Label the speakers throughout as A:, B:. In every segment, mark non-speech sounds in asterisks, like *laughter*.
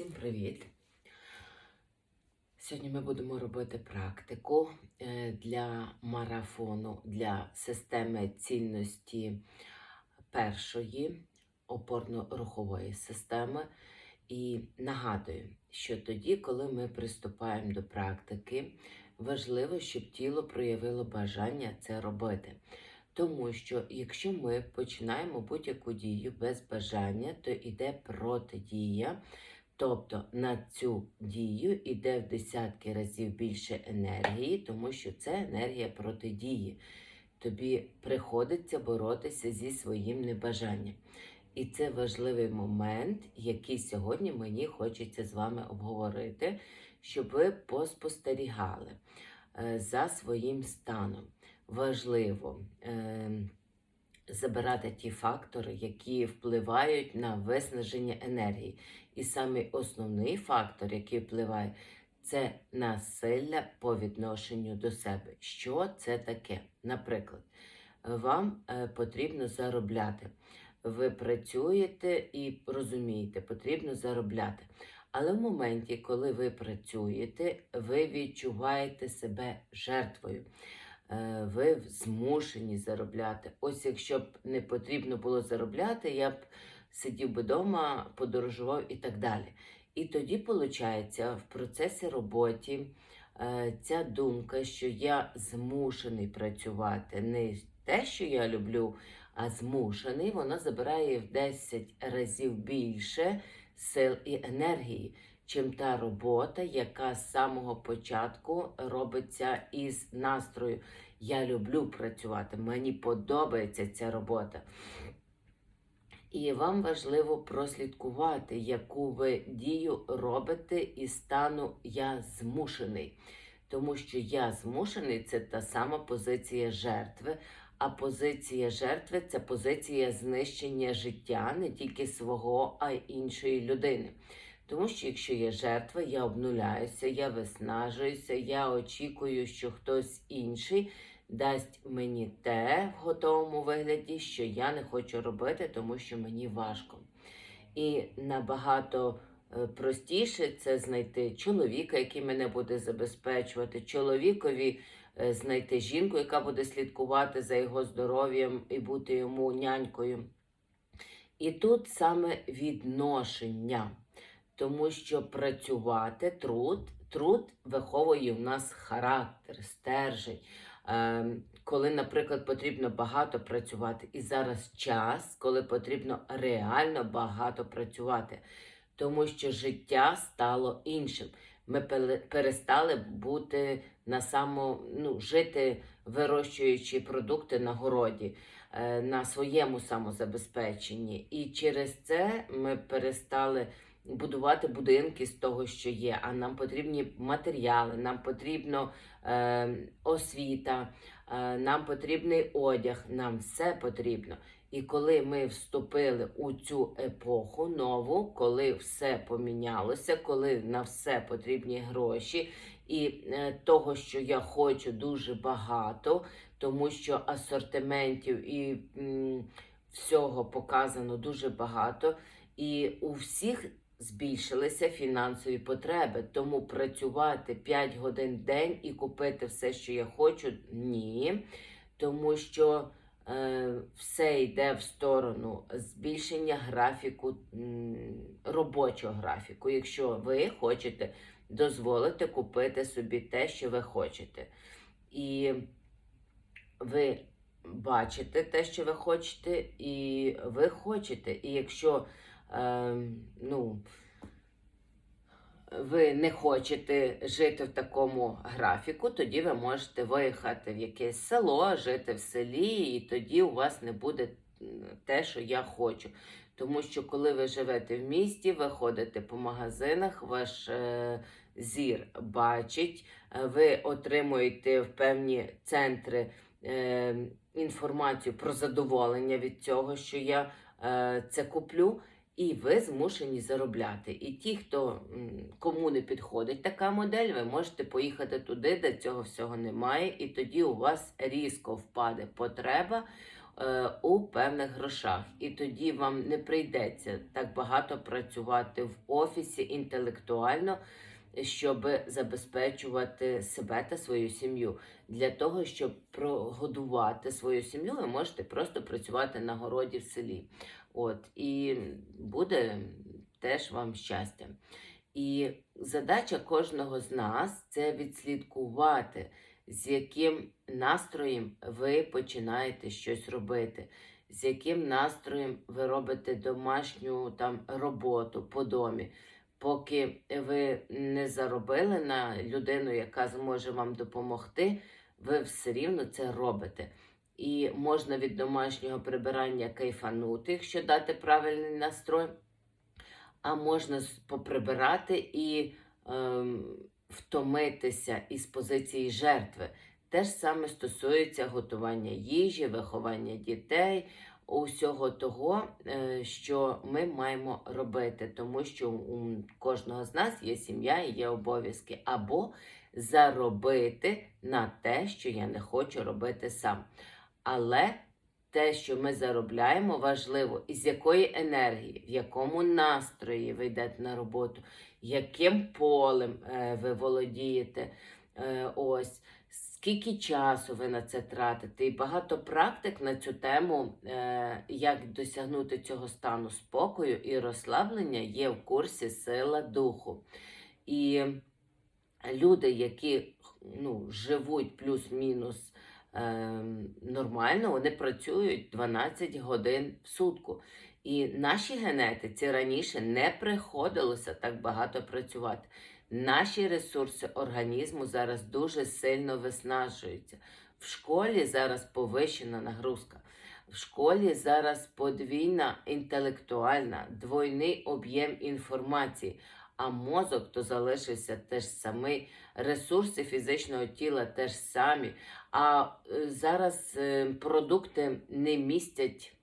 A: Всім привіт! Сьогодні ми будемо робити практику е, для марафону для системи цінності першої опорно-рухової системи. І нагадую, що тоді, коли ми приступаємо до практики, важливо, щоб тіло проявило бажання це робити. Тому що якщо ми починаємо будь-яку дію без бажання, то йде протидія. Тобто на цю дію йде в десятки разів більше енергії, тому що це енергія протидії. Тобі приходиться боротися зі своїм небажанням. І це важливий момент, який сьогодні мені хочеться з вами обговорити, щоб ви поспостерігали е, за своїм станом. Важливо е, забирати ті фактори, які впливають на виснаження енергії. І саме основний фактор, який впливає, це насилля по відношенню до себе. Що це таке? Наприклад, вам е, потрібно заробляти. Ви працюєте і розумієте, потрібно заробляти. Але в моменті, коли ви працюєте, ви відчуваєте себе жертвою. Е, Ви змушені заробляти. Ось якщо б не потрібно було заробляти, я б сидів би вдома, подорожував і так далі. І тоді, виходить, в процесі роботи е, ця думка, що я змушений працювати, не те, що я люблю, а змушений, вона забирає в 10 разів більше сил і енергії, чим та робота, яка з самого початку робиться із настрою. Я люблю працювати, мені подобається ця робота. І вам важливо прослідкувати, яку ви дію робите із стану я змушений. Тому що я змушений це та сама позиція жертви, а позиція жертви це позиція знищення життя не тільки свого, а й іншої людини. Тому що якщо я жертва, я обнуляюся, я виснажуюся, я очікую, що хтось інший дасть мені те в готовому вигляді, що я не хочу робити, тому що мені важко. І набагато е, простіше це знайти чоловіка, який мене буде забезпечувати, чоловікові е, знайти жінку, яка буде слідкувати за його здоров'ям і бути йому нянькою. І тут саме відношення, тому що працювати труд, труд виховує в нас характер, стержень. Ем, коли, наприклад, потрібно багато працювати, і зараз час, коли потрібно реально багато працювати, тому що життя стало іншим. Ми перестали бути на само, ну, жити, вирощуючи продукти на городі, е, на своєму самозабезпеченні. І через це ми перестали будувати будинки з того, що є. А нам потрібні матеріали, нам потрібно е, освіта, е, нам потрібний одяг, нам все потрібно. І коли ми вступили у цю епоху нову, коли все помінялося, коли на все потрібні гроші, і е, того, що я хочу, дуже багато, тому що асортиментів і м, всього показано дуже багато. І у всіх збільшилися фінансові потреби. Тому працювати 5 годин в день і купити все, що я хочу, ні. Тому що е, все йде в сторону збільшення графіку, робочого графіку. Якщо ви хочете дозволити купити собі те, що ви хочете. І ви бачите те, що ви хочете, і ви хочете. І якщо е, ну, ви не хочете жити в такому графіку, тоді ви можете виїхати в якесь село, жити в селі, і тоді у вас не буде те, що я хочу. Тому що коли ви живете в місті, ви ходите по магазинах, ваш е, зір бачить, ви отримуєте в певні центри е, інформацію про задоволення від цього, що я е, це куплю. І ви змушені заробляти. І ті, хто кому не підходить така модель, ви можете поїхати туди, де цього всього немає, і тоді у вас різко впаде потреба е, у певних грошах. І тоді вам не прийдеться так багато працювати в офісі інтелектуально, щоб забезпечувати себе та свою сім'ю. Для того, щоб прогодувати свою сім'ю, ви можете просто працювати на городі в селі. От, і буде теж вам щастя. І задача кожного з нас це відслідкувати, з яким настроєм ви починаєте щось робити, з яким настроєм ви робите домашню там роботу по домі. Поки ви не заробили на людину, яка зможе вам допомогти, ви все рівно це робите. І можна від домашнього прибирання кайфанути, якщо дати правильний настрой, а можна поприбирати і ем, втомитися із позиції жертви. Те ж саме стосується готування їжі, виховання дітей, усього того, е, що ми маємо робити, тому що у кожного з нас є сім'я і є обов'язки, або заробити на те, що я не хочу робити сам. Але те, що ми заробляємо, важливо, із якої енергії, в якому настрої ви йдете на роботу, яким полем е, ви володієте. Е, ось. Скільки часу ви на це тратите? І багато практик на цю тему, е, як досягнути цього стану спокою і розслаблення, є в курсі Сила духу. І люди, які ну, живуть плюс-мінус е, нормально, вони працюють 12 годин в сутку. І нашій генетиці раніше не приходилося так багато працювати. Наші ресурси організму зараз дуже сильно виснажуються. В школі зараз повищена нагрузка. В школі зараз подвійна інтелектуальна, двойний об'єм інформації, а мозок то залишився теж самий, ресурси фізичного тіла теж самі. А е, зараз е, продукти не містять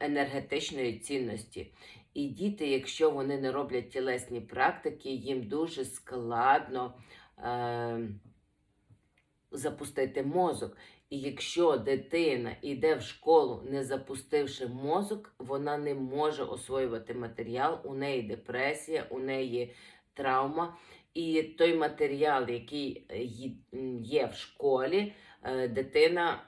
A: енергетичної цінності. І діти, якщо вони не роблять тілесні практики, їм дуже складно е, запустити мозок. І якщо дитина йде в школу, не запустивши мозок, вона не може освоювати матеріал, у неї депресія, у неї травма. І той матеріал, який е, є в школі, е, дитина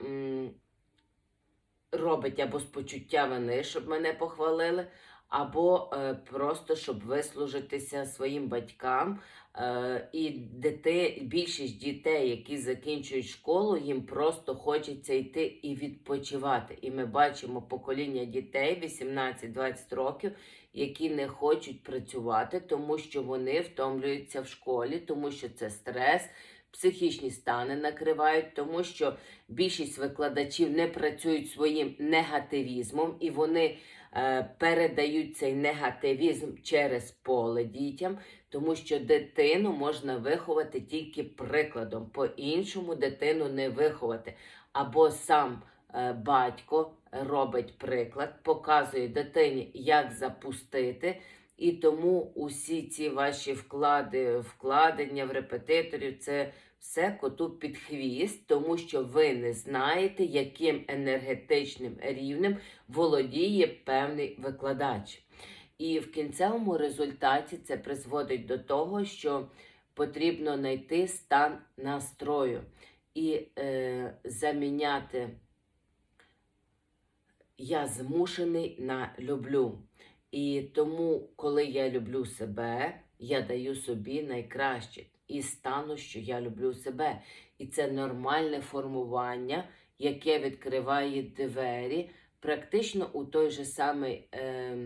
A: робить або з почуття вини, щоб мене похвалили, або е, просто щоб вислужитися своїм батькам. Е, і дити, більшість дітей, які закінчують школу, їм просто хочеться йти і відпочивати. І ми бачимо покоління дітей 18-20 років, які не хочуть працювати, тому що вони втомлюються в школі, тому що це стрес. Психічні стани накривають, тому що більшість викладачів не працюють своїм негативізмом, і вони е, передають цей негативізм через поле дітям, тому що дитину можна виховати тільки прикладом. По-іншому дитину не виховати. Або сам е, батько робить приклад, показує дитині, як запустити. І тому усі ці ваші вклади, вкладення в репетиторів це все коту під хвіст, тому що ви не знаєте, яким енергетичним рівнем володіє певний викладач. І в кінцевому результаті це призводить до того, що потрібно знайти стан настрою і е, заміняти я змушений на люблю. І тому, коли я люблю себе, я даю собі найкраще і стану, що я люблю себе. І це нормальне формування, яке відкриває двері практично у той же самий е,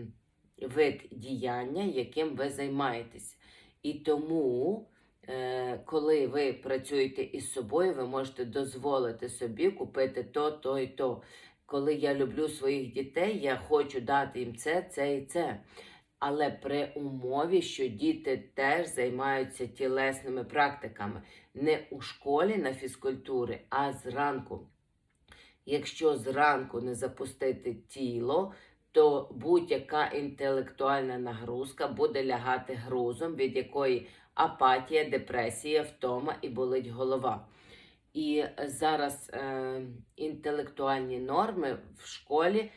A: вид діяння, яким ви займаєтесь. І тому, е, коли ви працюєте із собою, ви можете дозволити собі купити то, то і то. Коли я люблю своїх дітей, я хочу дати їм це, це і це. Але при умові, що діти теж займаються тілесними практиками не у школі на фізкультури, а зранку. Якщо зранку не запустити тіло, то будь-яка інтелектуальна нагрузка буде лягати грузом, від якої апатія, депресія, втома і болить голова. І зараз е, інтелектуальні норми в школі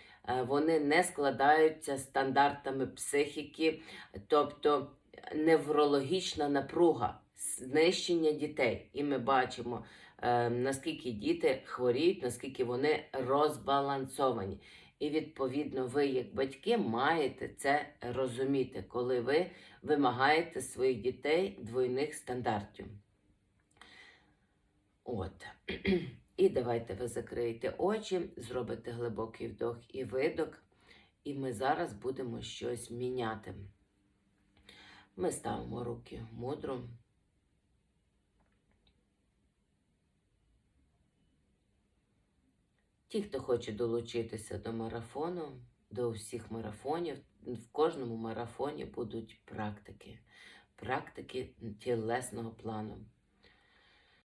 A: вони не складаються стандартами психіки, тобто неврологічна напруга, знищення дітей. І ми бачимо, е, наскільки діти хворіють, наскільки вони розбалансовані. І відповідно, ви, як батьки, маєте це розуміти, коли ви вимагаєте своїх дітей двойних стандартів. От. *clears throat* І давайте ви закриєте очі, зробите глибокий вдох і видох, і ми зараз будемо щось міняти. Ми ставимо руки мудро. Ті, хто хоче долучитися до марафону, до всіх марафонів, в кожному марафоні будуть практики, практики тілесного плану.